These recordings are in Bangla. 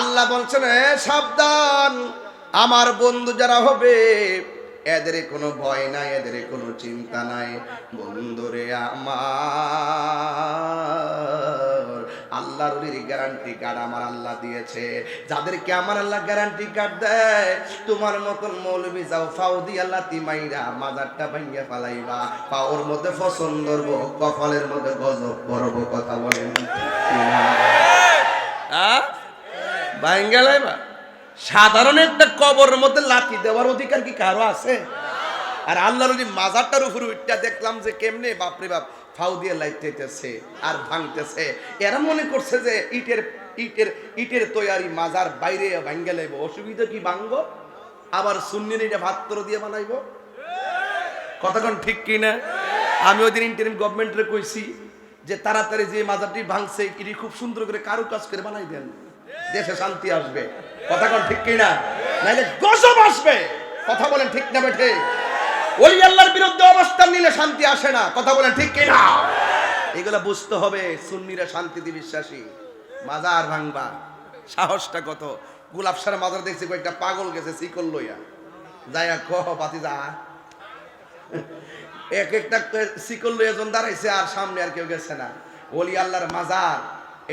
আল্লাহ বলছেন সাবধান, আমার বন্ধু যারা হবে, এদের কোনো ভয় নাই, এদের কোনো চিন্তা নাই। বন্ধুরে আমার, আল্লাহর গ্যারান্টি কার্ড আমার আল্লাহ দিয়েছে। যাদেরকে আমার আল্লাহ গ্যারান্টি কার্ড দেয়, তোমার মতন মৌলবি যাও ফাউদি আল্লাহ তিমাইরা মাজারটা ভাঙ্গিয়া ফালাইবা। পাওর মধ্যে ফসল ধরবো, কপালের মধ্যে গজব করব, কথা বলেন। সাধারণ একটা কবরের মধ্যে লাথি দেওয়ার অধিকার কি কারও আছে? আর আল্লাহর মাজারটার উপর উঠটা দেখলাম যে কেমনে, বাপরে বাপ, ফাউ দিয়ে লাইতেছে আর ভাঙতেছে। এরা মনে করছে যে ইটের ইটের ইটের তৈয়ারি মাজার বাইরে ভাঙ্গে লাইব অসুবিধা কি ভাঙ্গ? আবার সুন্নির এটা ভাত্তর দিয়ে বানাইব? কতক্ষণ ঠিক কি না আমি ওই দিন ইন্টারিম গভর্নমেন্টরে কইছি যে তাড়াতাড়ি যে মাজারটি ভাঙছে, এটি খুব সুন্দর করে কারু কাজ করে বানাই দেন। দেশে শান্তি আসবে। কথা কোন ঠিক কি না নাইলে গজব আসবে। কথা বলেন ঠিক না বেঠে? ওলি আল্লাহর বিরুদ্ধে অবস্থান নিলে শান্তি আসে না। কথা বলেন ঠিক কি না এগুলা বুঝতে হবে, সুন্নিরা শান্তিতে বিশ্বাসী। মাজার ভাঙবা। সাহসটা কত? গুলাব সার মাজার দেখছি কয়েকটা পাগল গেছে শিকল লইয়া। যাইয়া কহ পাতি যা এক একটা শিকল লইয়া জন দাঁড়াইছে আর সামনে আর কেউ গেছে না। ওলি আল্লাহর মাজার।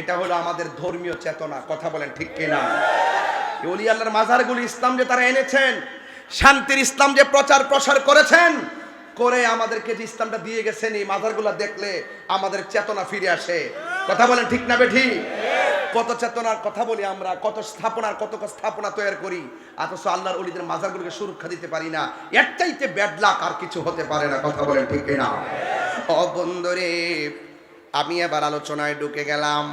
এটা হলো আমাদের ধর্মীয় চেতনা, কথা বলেন ঠিক কিনা? ওলি আল্লাহর মাজারগুলি ইসলাম যে তারা এনেছেন, শান্তির ইসলাম যে প্রচার প্রসার করেছেন, করে আমাদেরকে যে ইসলামটা দিয়ে গেছেন, এই মাজারগুলো দেখলে আমাদের চেতনা ফিরে আসে। কথা বলেন ঠিক না বেঠি? কত চেতনার কথা বলি আমরা, কত স্থাপনার, কত স্থাপনা তৈরি করি, অথচ আল্লাহর অলিদের মাজারগুলোকে সুরক্ষা দিতে পারি না। এর চাইতে ব্যাড লাক আর কিছু হতে পারে না, কথা বলেন ঠিক না ও বন্ধুরে আমি এবার আলোচনায় ঢুকে গেলাম।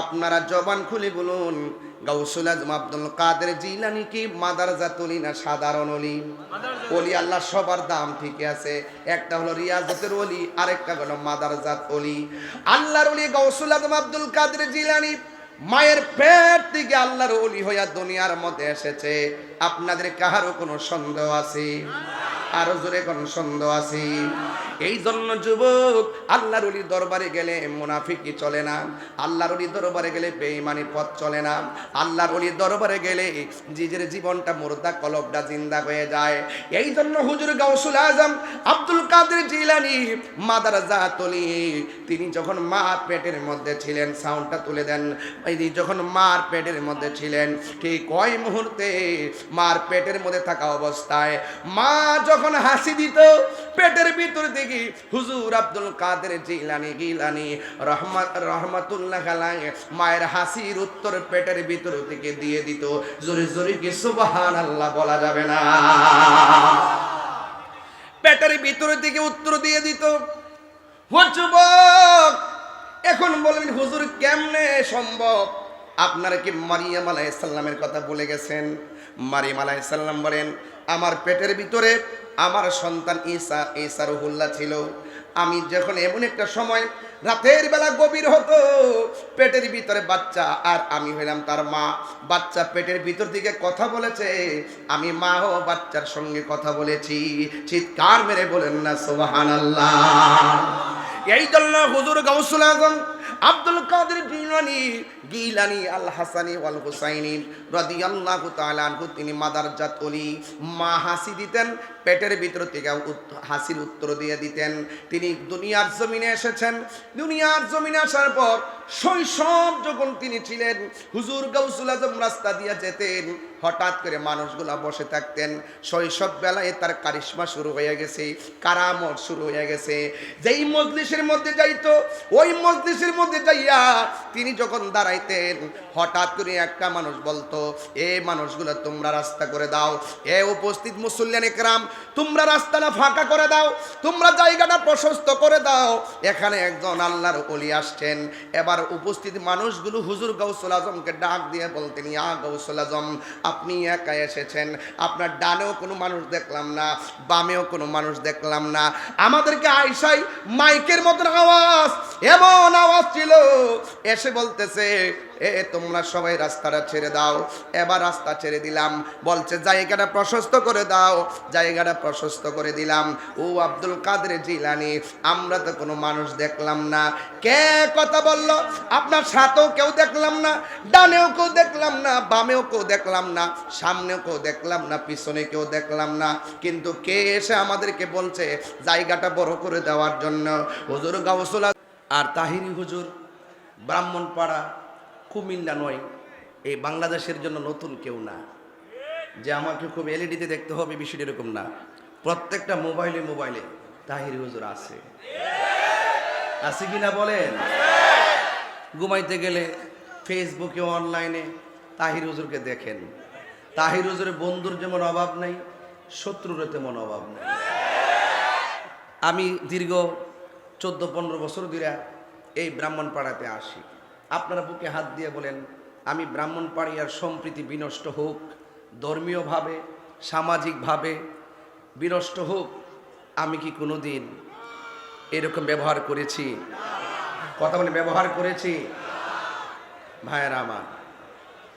আপনারা জবান খুলে বলুন গাউসুল আজম আব্দুল কাদের জিলানি কি মাদার জাতুলি না সাধারণ অলি? অলি আল্লাহ সবার দাম ঠিক আছে। একটা হলো রিয়াজতের অলি আরেকটা হলো মাদার জাত অলি। আল্লাহর অলি গাউসুল আজম আব্দুল কাদের জিলানি মায়ের পেট থেকে আল্লাহর অলি হইয়া দুনিয়ার মধ্যে এসেছে। আপনাদের কাহারও কোনো সন্দেহ আছে? আরও জোরে কোন সন্দেহ আছে? এই জন্য যুবক, আল্লাহর অলির দরবারে গেলে মুনাফিকি চলে না, আল্লাহর অলির দরবারে গেলে বেঈমানি পথ চলে না, আল্লাহর অলির দরবারে গেলে নিজের জীবনটা মুর্দা কলবটা জিন্দা হয়ে যায়। এই জন্য হুজুর Ghausul Azam, Abdul Qadir Jilani mother জাতলি তিনি যখন মার পেটের মধ্যে ছিলেন, সাউন্ডটা তুলে দেন। এই যখন মার পেটের মধ্যে ছিলেন, ঠিক ওই মুহূর্তে মার পেটের মধ্যে থাকা অবস্থায় মা যখন হাসি দিত, পেটের ভিতর থেকে হুজুর আব্দুল কাদের জিলানি গিলানি রহমত রহমতুল্লাহ আলাই মায়ের হাসির উত্তর পেটের ভিতর থেকে দিয়ে দিত। জোরে জোরে কি সুবহান আল্লাহ বলা যাবে না? পেটের ভিতর থেকে উত্তর দিয়ে দিত। যুবক, এখন বলেন হুজুর কেমনে সম্ভব? আপনারা কি মারিয়াম আলাইসাল্লামের কথা বলে গেছেন? মারিয়াম আলাইসাল্লাম বলেন আমার পেটের ভিতরে আমার সন্তান ঈসা ঈসা রহুল্লাহ ছিল। আমি যখন এমন একটা সময় রাতের বেলা গভীর হতো, পেটের ভিতরে বাচ্চা, আর আমি হইলাম তার মা। বাচ্চা পেটের ভিতর থেকে কথা বলেছে, আমি মা ও বাচ্চার সঙ্গে কথা বলেছি। চিৎকার মেরে বলেন না সোহান এই জন্য হুজুর গাউসুল আজম আব্দুল কাদের গিলানি গিলানি আল হাসানি ওয়াল হুসাইনি রাদিয়াল্লাহু তাআলা আনহু, তিনি মাদার জাত অলি, মা হাসি দিতেন, পেটের ভিতর থেকে হাসির উত্তর দিয়ে দিতেন। তিনি দুনিয়ার জমিনে এসেছেন। দুনিয়ার জমিনে আসার পর শৈশব যখন তিনি ছিলেন, হুজুর গাউসুল আজম রাস্তা দিয়ে যেতেন, হঠাৎ করে মানুষগুলা বসে থাকতেন। শৈশব বেলায় তার কারিশ্মা শুরু হয়ে গেছে, কারামত শুরু হয়ে গেছে। যেই মজলিসের মধ্যে যাইতো, ওই মজলিসের মধ্যে যাইয়া তিনি যখন দাঁড়াইতেন, হঠাৎ করে একটা মানুষ বলতো, এ মানুষগুলো তোমরা রাস্তা করে দাও, এ উপস্থিত মুসল্লিয়ান একরাম, তোমরা রাস্তাটা ফাঁকা করে দাও, তোমরা জায়গাটা প্রশস্ত করে দাও। এখানে একজন আল্লাহর অলি আসছেন। এবার উপস্থিত মানুষগুলো হুজুর গৌসুল আজমকে ডাক দিয়ে বলতেন, ইয়া গৌসুল আজম, আপনি একা এসেছেন, আপনার ডানেও কোনো মানুষ দেখলাম না, বামেও কোনো মানুষ দেখলাম না। আমাদেরকে আইসাই মাইকের মতন আওয়াজ, এমন আওয়াজ এসে বলতেছে, এ, তোমরা সবাই রাস্তাটা ছেড়ে দাও। এবার রাস্তা ছেড়ে দিলাম। বলছে, জায়গাটা প্রশস্ত করে দাও। জায়গাটা প্রশস্ত করে দিলাম। ও আব্দুল কাদের জিলানি, আমরা তো কোনো মানুষ দেখলাম না। কে কথা বলল? আপনার সাথেও কেউ দেখলাম না, ডানেও কেউ দেখলাম না, বামেও কেউ দেখলাম না, সামনেও কেউ দেখলাম না, পিছনে কেউ দেখলাম না। কিন্তু কে এসে আমাদেরকে বলছে, জায়গাটা বড় করে দেওয়ার জন্য। হুজুর গাউসুল আর তাহিনী হুজুর ব্রাহ্মণপাড়া, কুমিল্লা নয়, এই বাংলাদেশের জন্য নতুন কেউ না। যে আমাকে খুব এলইডিতে দেখতে হবে, বিষয়টা এরকম না। প্রত্যেকটা মোবাইলে মোবাইলে তাহির হুজুর আছে। আছে কি না বলেন? ঘুমাইতে গেলে ফেসবুকে অনলাইনে তাহির হুজুরকে দেখেন। তাহির হুজুরের বন্ধুর যেমন অভাব নাই, শত্রুরও তেমন অভাব নাই। আমি দীর্ঘ চোদ্দ পনেরো বছর ধরে এই ব্রাহ্মণ পাড়াতে আসি। আপনারা বুকে হাত দিয়ে বলেন, আমি ব্রাহ্মণ পাড়িয়ার সম্প্রীতি বিনষ্ট হোক, ধর্মীয়ভাবে, সামাজিকভাবে বিনষ্ট হোক, আমি কি কোনো দিন এরকম ব্যবহার করেছি? কথা বলে ব্যবহার করেছি? ভাইয়ের আমার,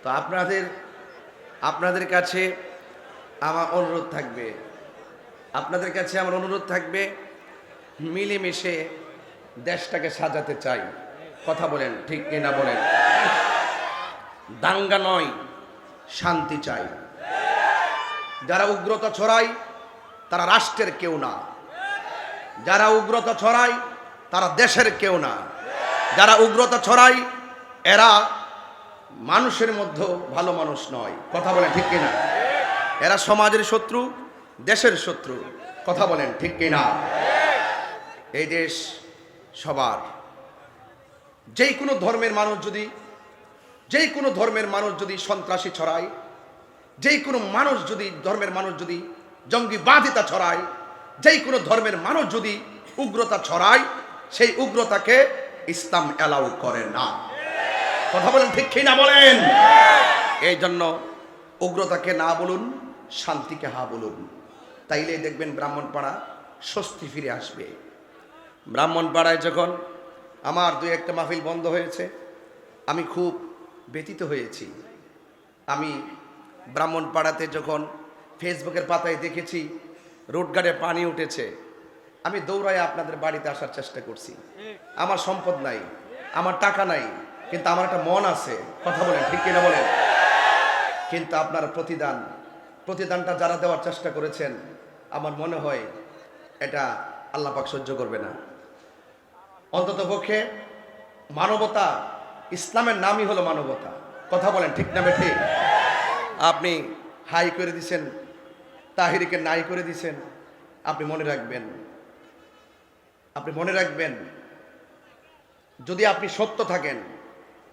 তো আপনাদের আপনাদের কাছে আমার অনুরোধ থাকবে। আপনাদের কাছে আমার অনুরোধ থাকবে, মিলেমিশে দেশটাকে সাজাতে চাই। কথা বলেন, ঠিক কিনা বলেন? দাঙ্গা নয়, শান্তি চাই। যারা উগ্রতা ছড়ায়, তারা রাষ্ট্রের কেউ না। যারা উগ্রতা ছড়ায়, তারা দেশের কেউ না। যারা উগ্রতা ছড়ায়, এরা মানুষের মধ্যে ভালো মানুষ নয়। কথা বলেন, ঠিক কিনা এরা সমাজের শত্রু, দেশের শত্রু। কথা বলেন, ঠিক কিনা এই দেশ সবার। যেই কোনো ধর্মের মানুষ যদি, যেই কোনো ধর্মের মানুষ যদি সন্ত্রাসী ছড়ায়, যেই কোনো মানুষ যদি, ধর্মের মানুষ যদি জঙ্গিবাদিতা ছড়ায়, যেই কোনো ধর্মের মানুষ যদি উগ্রতা ছড়ায়, সেই উগ্রতাকে ইসলাম অ্যালাউ করে না। কথা বলেন ঠিক না বলেন? এই জন্য উগ্রতাকে না বলুন, শান্তিকে হা বলুন। তাইলে দেখবেন ব্রাহ্মণপাড়া স্বস্তি ফিরে আসবে। ব্রাহ্মণপাড়ায় যখন আমার দুই একটা মাহফিল বন্ধ হয়েছে, আমি খুব ব্যতীত হয়েছি। আমি ব্রাহ্মণপাড়াতে যখন ফেসবুকের পাতায় দেখেছি রোডগার্ডে পানি উঠেছে, আমি দৌড়ায় আপনাদের বাড়িতে আসার চেষ্টা করছি। আমার সম্পদ নাই, আমার টাকা নাই, কিন্তু আমার একটা মন আছে। কথা বলেন, ঠিক কিনা বলেন? কিন্তু আপনার প্রতিদান, প্রতিদানটা যারা দেওয়ার চেষ্টা করেছেন, আমার মনে হয় এটা আল্লাহ পাক সহ্য করবে না। অন্তত পক্ষে মানবতা, ইসলামের নামই হলো মানবতা। কথা বলেন, ঠিক নামে ঠিক আপনি হাই করে দিছেন, তাহিরিকে নাই করে দিছেন, আপনি মনে রাখবেন। আপনি মনে রাখবেন, যদি আপনি সত্য থাকেন,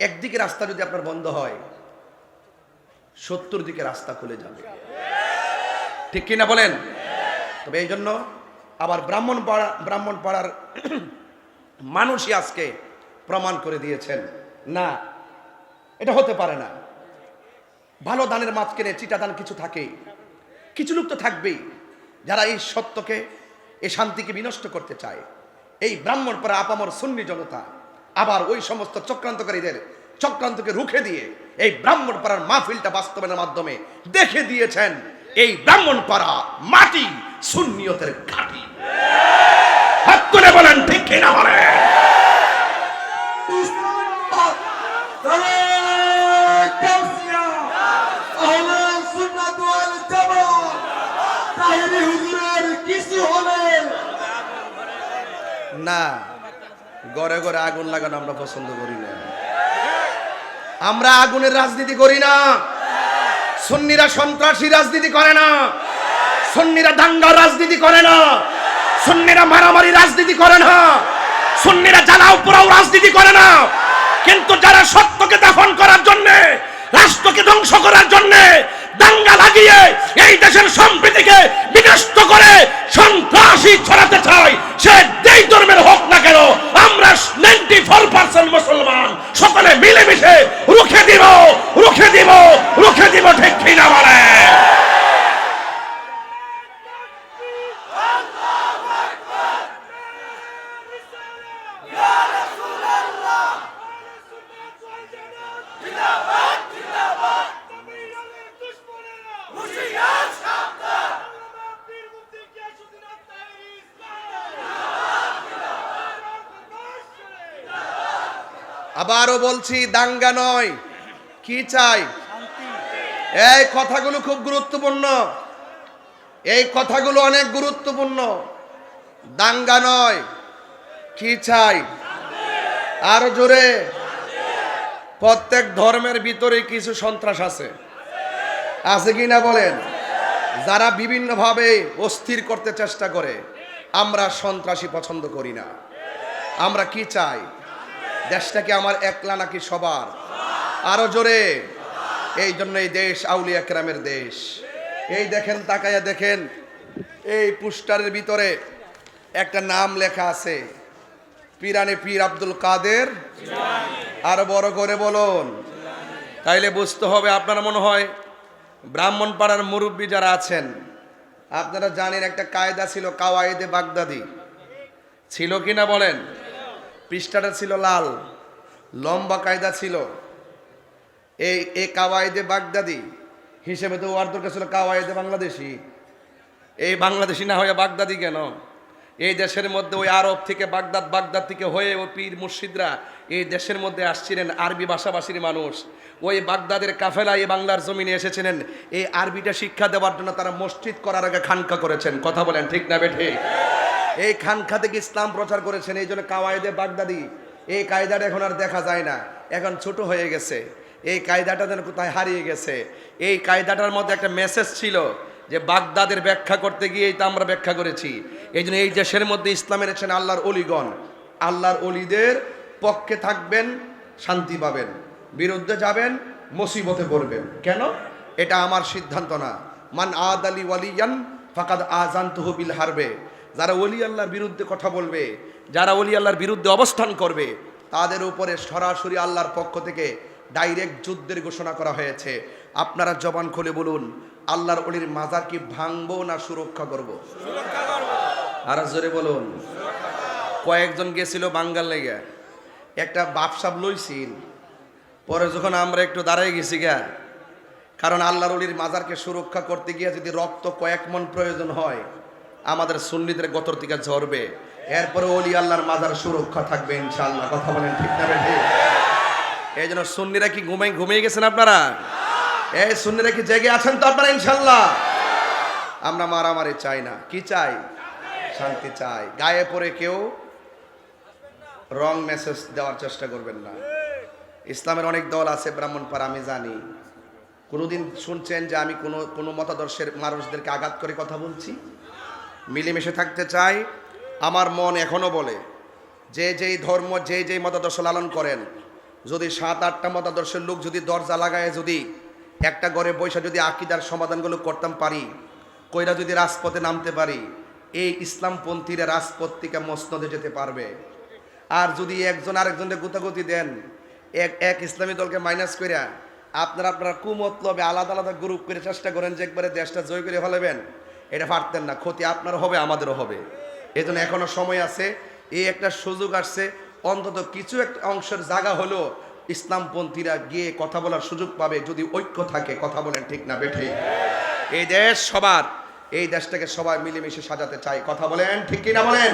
একদিকে রাস্তা যদি আপনার বন্ধ হয়, সত্তর দিকে রাস্তা খুলে যাবে। ঠিক কিনা বলেন? তবে এই জন্য আবার ব্রাহ্মণ পাড়া ব্রাহ্মণ পাড়ার মানুষই আজকে প্রমাণ করে দিয়েছেন। না, এটা হতে পারে না। ভালো দানের মাঝখানে চিটা দান কিছু থাকে। কিছু লোক তো থাকবেই, যারা এই সত্যকে, এই শান্তিকে বিনষ্ট করতে চায়। এই ব্রাহ্মণ পরা আপামর সুন্নি জনতা, আবার ওই সমস্ত চক্রান্তকারীদের, চক্রান্তকে রুখে দিয়ে এই ব্রাহ্মণ পাড়ার মাহফিলটা বাস্তবায়নের মাধ্যমে দেখে দিয়েছেন, এই ব্রাহ্মণ পাড়া মাটি সুন্নিয়তের ঘাটি। করে বলেন, ঠিক কিনা হলে না, ঘরে ঘরে আগুন লাগানো আমরা পছন্দ করি না। আমরা আগুনের রাজনীতি করি না। সুন্নিরা সন্ত্রাসী রাজনীতি করে না। সুন্নিরা দাঙ্গার রাজনীতি করে না। সুন্নিরা মারামারি রাজনীতি করে না। সুন্নিরা জ্বালাও পোড়াও রাজনীতি করে না। কিন্তু যারা সত্যকে দাফন করার জন্য, রাষ্ট্রকে ধ্বংস করার জন্য দাঙ্গা লাগিয়ে এই দেশের সম্প্রীতিকে বিনষ্ট করে সন্ত্রাসী ছড়াতে চায় সে যেই ধর্মের হোক না কেন আমরা নাইনটি ফোর পার্সেন্ট মুসলমান সকলে মিলেমিশে রুখে দিব রুখে দিব রুখে দিব ঠিক কিনা বলে আবারও বলছি, দাঙ্গা নয়। কি চাই? এই কথাগুলো খুব গুরুত্বপূর্ণ। এই কথাগুলো অনেক গুরুত্বপূর্ণ। দাঙ্গা নয়। কি চাই? আরও জোরে। প্রত্যেক ধর্মের ভিতরে কিছু সন্ত্রাস আছে। আছে কি না বলেন? যারা বিভিন্নভাবে অস্থির করতে চেষ্টা করে, আমরা সন্ত্রাসী পছন্দ করি না। আমরা কি চাই? দেশটা কি আমার একলা নাকি সবার? আরও জোরে। এই জন্য এই দেশ আউলিয়া কেরামের দেশ। এই দেখেন তাকাইয়া দেখেন, এই পুস্টারের ভিতরে একটা নাম লেখা আছে। পিরানে পীর আব্দুল কাদের। আরও বড় করে বলুন, তাইলে বুঝতে হবে আপনারা মনে হয় ব্রাহ্মণ পাড়ার মুরব্বী যারা আছেন, আপনারা জানেন একটা কায়দা ছিল কাওয়ায়েদে বাগদাদি। ছিল কি না বলেন? পৃষ্ঠাটা ছিল লাল, লম্বা কায়দা ছিল। এই এ কাওয়ায়েদে বাগদাদি হিসেবে তো ওয়ার দরকার ছিল কাওয়ায়েদে বাংলাদেশি। এই বাংলাদেশি না হয়ে বাগদাদি কেন? এই দেশের মধ্যে ওই আরব থেকে বাগদাদ বাগদাদ থেকে হয়ে ও পীর মুর্শিদরা এই দেশের মধ্যে আসছিলেন আরবি ভাষাভাষীর মানুষ। ওই বাগদাদের কাফেলা এই বাংলার জমিনে এসেছিলেন। এই আরবিটা শিক্ষা দেওয়ার জন্য তারা মসজিদ করার আগে খানকা করেছেন। কথা বলেন ঠিক না বেঠে? এই খানকা থেকে ইসলাম প্রচার করেছেন, এই জন্য কাওয়ায়েদে বাগদাদি। এই কায়দাটা এখন আর দেখা যায় না। এখন ছোট হয়ে গেছে। এই কায়দাটা যেন কোথায় হারিয়ে গেছে। এই কায়দাটার মধ্যে একটা মেসেজ ছিল যে বাগদাদের ব্যাখ্যা করতে গিয়ে তো আমরা ব্যাখ্যা করেছি। এই জন্য এই দেশের মধ্যে ইসলাম এনেছেন আল্লাহর অলিগণ। আল্লাহর অলিদের পক্ষে থাকবেন, শান্তি পাবেন। বিরুদ্ধে যাবেন, মুসিবতে পড়বেন। কেন? এটা আমার সিদ্ধান্ত না। মান আদ আলী ওয়ালিয়ান, ফাকাদ আজান তহবিল হারবে। যারা অলি আল্লাহর বিরুদ্ধে কথা বলবে, যারা অলি আল্লাহর বিরুদ্ধে অবস্থান করবে, তাদের উপরে সরাসরি আল্লাহর পক্ষ থেকে ডাইরেক্ট যুদ্ধের ঘোষণা করা হয়েছে। আপনারা জবান খুলে বলুন, আল্লাহর অলির মাজার কি ভাঙবো না সুরক্ষা করব? আর জোরে বলুন। কয়েকজন গেছিল বাঙ্গাল লেগে। একটা বাপসাপ লইছিল। পরে যখন আমরা একটু দাঁড়াই গেছি গা, কারণ আল্লাহর অলির মাজারকে সুরক্ষা করতে গিয়ে যদি রক্ত কয়েক মন প্রয়োজন হয় আমাদের সুন্নিদের গতর থেকে ঝরবে। এরপরে অলি আল্লাহর মাজার সুরক্ষা থাকবে ইনশাআল্লাহ। কথা বলেন ঠিক না এই জন্য সুন্নিরা কি ঘুমাই ঘুমিয়ে গেছেন আপনারা? এই সুন্নিরা কি জেগে আছেন তো আপনারা ইনশাল্লাহ আমরা মারামারি চাই না। কি চাই? শান্তি চাই। গায়ে পড়ে কেউ রং মেসেজ দেওয়ার চেষ্টা করবেন না। ইসলামের অনেক দল আছে ব্রাহ্মণপাড়া, আমি জানি। কোনোদিন শুনছেন যে আমি কোনো কোনো মতাদর্শের মানুষদেরকে আঘাত করে কথা বলছি? মিলেমিশে থাকতে চাই। আমার মন এখনও বলে, যে যেই ধর্ম, যে যেই মতাদর্শ লালন করেন, যদি সাত, আটটা মতাদর্শের লোক যদি দরজা লাগায়, যদি একটা ঘরে বৈশা যদি আকিদার সমাধানগুলো করতাম পারি, কইরা যদি রাজপথে নামতে পারি, এই ইসলামপন্থীরা রাজপথ থেকে মসনদে যেতে পারবে। আর যদি একজন আরেকজনকে গুতাগুতি দেন, এক এক ইসলামী দলকে মাইনাস কইরা, আপনারা আপনারা কুমতলবে আলাদা আলাদা গ্রুপ করে চেষ্টা করেন যে একবারে দেশটা জয় করে ফেলাবেন। এটা পারতেন না, ক্ষতি আপনারও হবে, আমাদেরও হবে। এই জন্য এখনও সময় আছে। এই একটা সুযোগ আসছে, অন্তত কিছু একটা অংশের জায়গা হলো ইসলামপন্থীরা গিয়ে কথা বলার সুযোগ পাবে, যদি ঐক্য থাকে, কথা বলেন ঠিক না, বেঠে। এই দেশ সবার, এই দেশটাকে সবাই মিলেমিশে সাজাতে চাই কথা বলেন ঠিক কিনা বলেন?